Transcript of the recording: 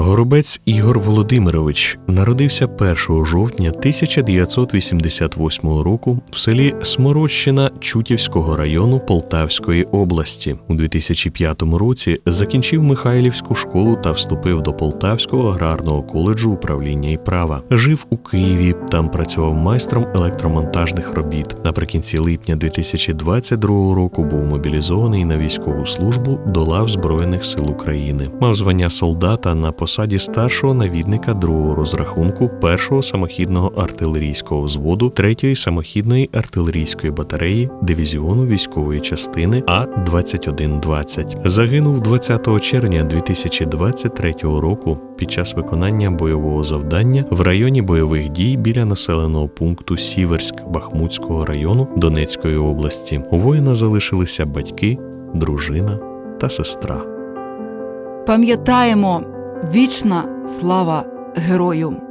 Горобець Ігор Володимирович народився 1 жовтня 1988 року в селі Смородщина Чутівського району Полтавської області. У 2005 році закінчив Михайлівську школу та вступив до Полтавського аграрного коледжу управління і права. Жив у Києві, там працював майстром електромонтажних робіт. Наприкінці липня 2022 року був мобілізований на військову службу до лав Збройних сил України. Мав звання солдата на посаді старшого навідника другого розрахунку першого самохідного артилерійського взводу третьої самохідної артилерійської батареї дивізіону військової частини А 2120 Загинув 20 червня 2023 року під час виконання бойового завдання в районі бойових дій біля населеного пункту Сіверськ Бахмутського району Донецької області. У воїна залишилися батьки, дружина та сестра. Пам'ятаємо вічна слава герою.